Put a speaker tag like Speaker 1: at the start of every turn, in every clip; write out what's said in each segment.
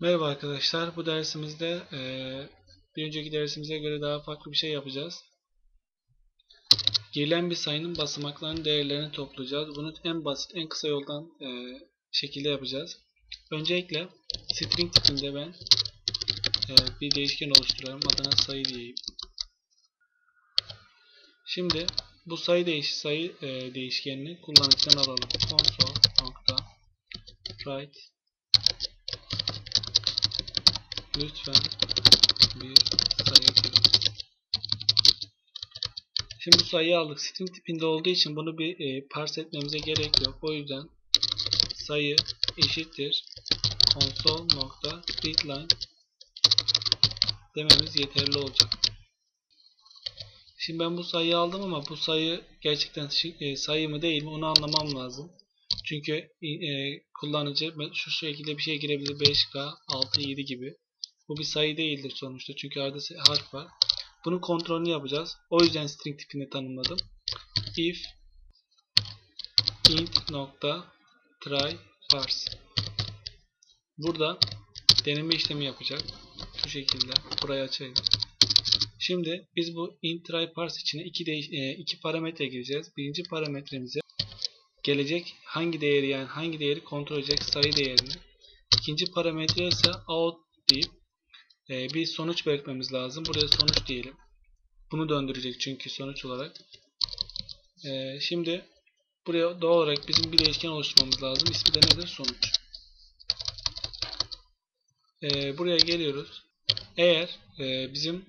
Speaker 1: Merhaba arkadaşlar. Bu dersimizde eee, bir önceki dersimize göre daha farklı bir şey yapacağız. Girilen bir sayının basamaklarının değerlerini toplayacağız. Bunu en basit, en kısa yoldan eee, şekilde yapacağız. Öncelikle string tipinde ben eee, bir değişken oluşturuyorum. Adına sayı diyeyim. Şimdi bu sayı değiş sayı eee, değişkenini kullanıcıdan alalım. Console nokta write Lütfen bir sayı girin. Şimdi bu sayıyı aldık. String tipinde olduğu için bunu bir e, parse etmemize gerek yok. O yüzden sayı eşittir console.readline dememiz yeterli olacak. Şimdi ben bu sayıyı aldım ama bu sayı gerçekten e, sayı mı değil mi onu anlamam lazım. Çünkü e, kullanıcı şu şekilde bir şey girebilir 5K 6 7 gibi. Bu bir sayı değildir sonuçta çünkü arada harf var. Bunun kontrolünü yapacağız. O yüzden string tipini tanımladım. If int nokta try parse Burada deneme işlemi yapacak. Şu şekilde. Burayı açayım. Şimdi biz bu int try parse içine iki, e, iki parametre gireceğiz. Birinci parametremize gelecek hangi değeri yani hangi değeri kontrol edecek sayı değerini. İkinci parametre ise out deyip e, bir sonuç belirtmemiz lazım. Buraya sonuç diyelim. Bunu döndürecek çünkü sonuç olarak. E, şimdi buraya doğal olarak bizim bir değişken oluşturmamız lazım. İsmi de nedir? Sonuç. E, buraya geliyoruz. Eğer e, bizim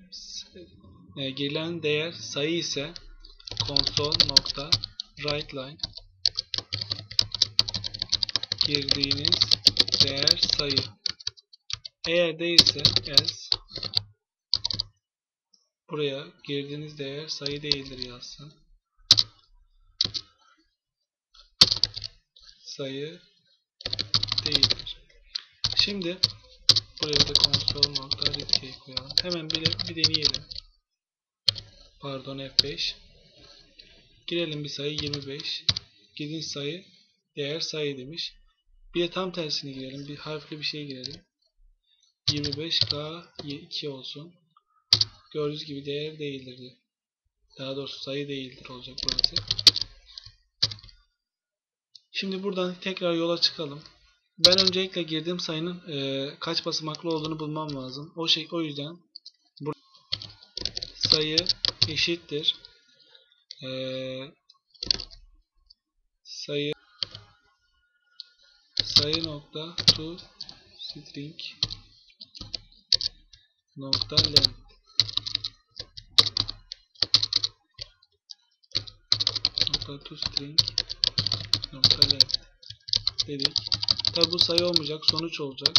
Speaker 1: e, girilen değer sayı ise console nokta writeLine girdiğiniz değer sayı eğer değilse else buraya girdiğiniz değer sayı değildir yazsın. Sayı değildir. Şimdi buraya da console.readkey koyalım. Hemen bir, bir deneyelim. Pardon F5. Girelim bir sayı 25. Girdiğiniz sayı değer sayı demiş. Bir de tam tersini girelim. Bir harfli bir şey girelim. 25K 2 olsun. Gördüğünüz gibi değer değildir. Daha doğrusu sayı değildir olacak burası. Şimdi buradan tekrar yola çıkalım. Ben öncelikle girdiğim sayının e, kaç basamaklı olduğunu bulmam lazım. O şey o yüzden sayı eşittir e, sayı sayı nokta to string nokta length nokta to string nokta length dedik. Tabi bu sayı olmayacak, sonuç olacak.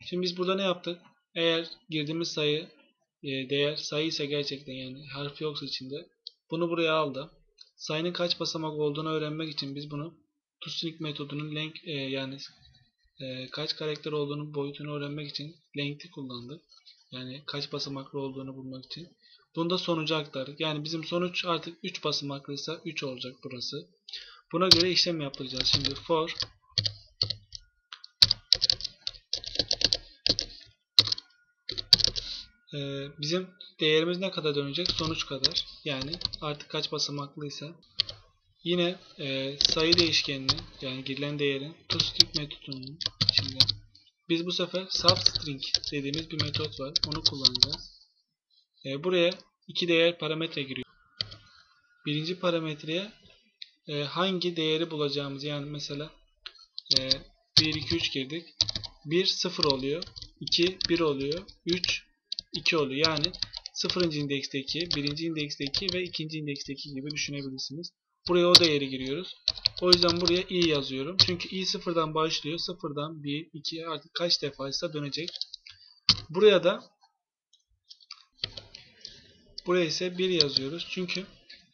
Speaker 1: Şimdi biz burada ne yaptık? Eğer girdiğimiz sayı e, değer sayı ise gerçekten yani harf yoksa içinde bunu buraya aldı. Sayının kaç basamak olduğunu öğrenmek için biz bunu toString metodunun length e, yani e, kaç karakter olduğunu boyutunu öğrenmek için length'i kullandık. Yani kaç basamaklı olduğunu bulmak için. Bunu da sonuca aktardık. Yani bizim sonuç artık 3 basamaklıysa 3 olacak burası. Buna göre işlem yapacağız. Şimdi for e, bizim değerimiz ne kadar dönecek? Sonuç kadar. Yani artık kaç basamaklıysa Yine e, sayı değişkenini yani girilen değerin toString metodunun içinde biz bu sefer substring dediğimiz bir metot var. Onu kullanacağız. E, buraya iki değer parametre giriyor. Birinci parametreye e, hangi değeri bulacağımız yani mesela e, 1, 2, 3 girdik. 1, 0 oluyor. 2, 1 oluyor. 3, 2 oluyor. Yani 0. indeksteki, 1. indeksteki ve 2. indeksteki gibi düşünebilirsiniz. Buraya o değeri giriyoruz. O yüzden buraya i yazıyorum. Çünkü i sıfırdan başlıyor. Sıfırdan 1, 2 artık kaç defaysa dönecek. Buraya da buraya ise 1 yazıyoruz. Çünkü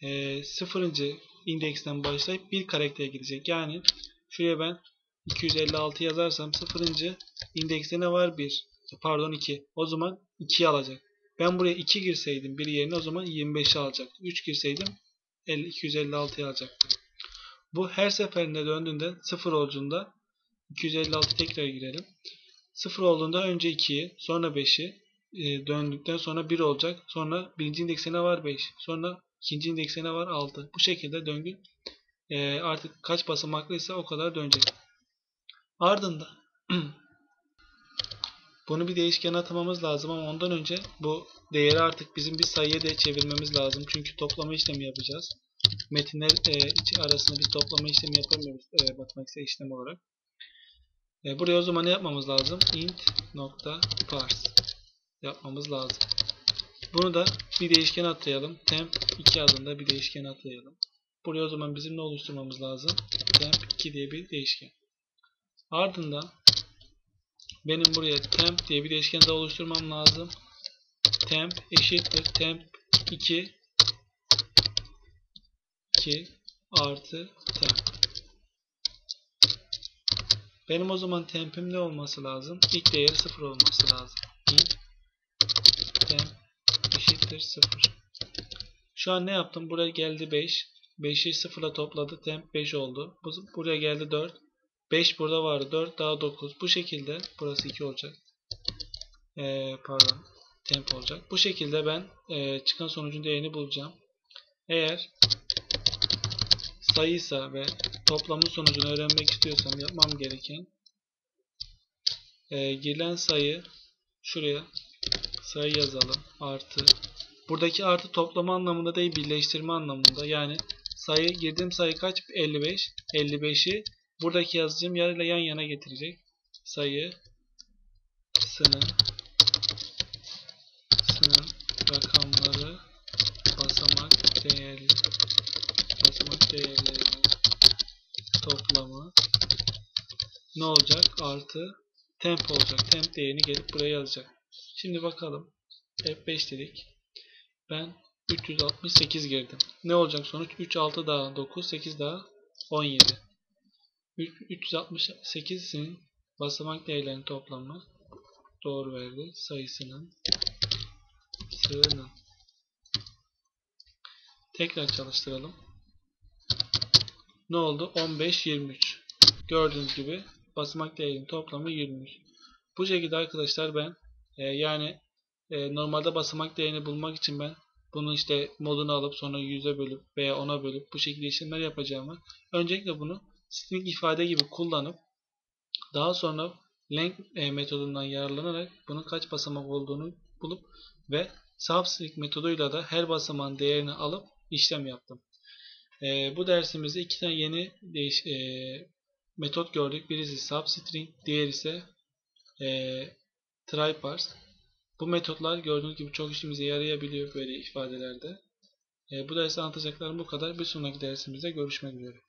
Speaker 1: e, sıfırıncı indeksten başlayıp bir karaktere gidecek. Yani şuraya ben 256 yazarsam sıfırıncı indekste ne var? 1. Pardon 2. O zaman 2 alacak. Ben buraya 2 girseydim bir yerine o zaman 25'i alacaktı. 3 girseydim 256'yı alacaktı. Bu her seferinde döndüğünde sıfır olduğunda 256 tekrar girelim. 0 olduğunda önce 2'yi, sonra 5'i e, döndükten sonra 1 olacak. Sonra birinci indeksine var 5. Sonra ikinci indeksine var 6. Bu şekilde döngü e, artık kaç basamaklıysa o kadar dönecek. Ardından bunu bir değişkene atamamız lazım ama ondan önce bu değeri artık bizim bir sayıya da çevirmemiz lazım. Çünkü toplama işlemi yapacağız. Metinler e, içi arasında bir toplama işlemi yapamıyoruz e, matematiksel işlem olarak. E, buraya o zaman ne yapmamız lazım? int nokta parse yapmamız lazım. Bunu da bir değişkene atayalım. temp 2 adında bir değişkene atayalım. Buraya o zaman bizim ne oluşturmamız lazım? temp 2 diye bir değişken. Ardından benim buraya temp diye bir değişken daha oluşturmam lazım. Temp eşittir temp 2 2 artı temp. Benim o zaman tempim ne olması lazım? İlk değeri 0 olması lazım. int temp eşittir 0. Şu an ne yaptım? Buraya geldi 5. 5'i 0 ile topladı. Temp 5 oldu. Buraya geldi 4. 5 burada vardı. 4 daha 9. Bu şekilde burası 2 olacak. Ee, pardon. Temp olacak. Bu şekilde ben e, çıkan sonucun değerini bulacağım. Eğer sayıysa ve toplamın sonucunu öğrenmek istiyorsam yapmam gereken e, girilen sayı şuraya sayı yazalım. Artı buradaki artı toplama anlamında değil birleştirme anlamında. Yani sayı girdiğim sayı kaç? 55. 55'i buradaki yazdığım yer yan yana getirecek. Sayı sının rakamları basamak değerli basamak değerlerinin toplamı ne olacak? Artı temp olacak. Temp değerini gelip buraya yazacak. Şimdi bakalım. F5 dedik. Ben 368 girdim. Ne olacak sonuç? 3, 6 daha 9, 8 daha 17. 368'in basamak değerlerinin toplamı doğru verdi. Sayısının sığının. Tekrar çalıştıralım. Ne oldu? 15, 23. Gördüğünüz gibi basamak değerinin toplamı 23. Bu şekilde arkadaşlar ben e, yani e, normalde basamak değerini bulmak için ben bunu işte modunu alıp sonra 100'e bölüp veya 10'a bölüp bu şekilde işlemler yapacağımı öncelikle bunu string ifade gibi kullanıp daha sonra length e, metodundan yararlanarak bunun kaç basamak olduğunu bulup ve substring metoduyla da her basamağın değerini alıp işlem yaptım. E, bu dersimizde iki tane yeni değiş, e, metot gördük. Birisi substring, diğeri ise e, tryparse. Bu metotlar gördüğünüz gibi çok işimize yarayabiliyor böyle ifadelerde. E, bu dersi anlatacaklarım bu kadar. Bir sonraki dersimizde görüşmek üzere.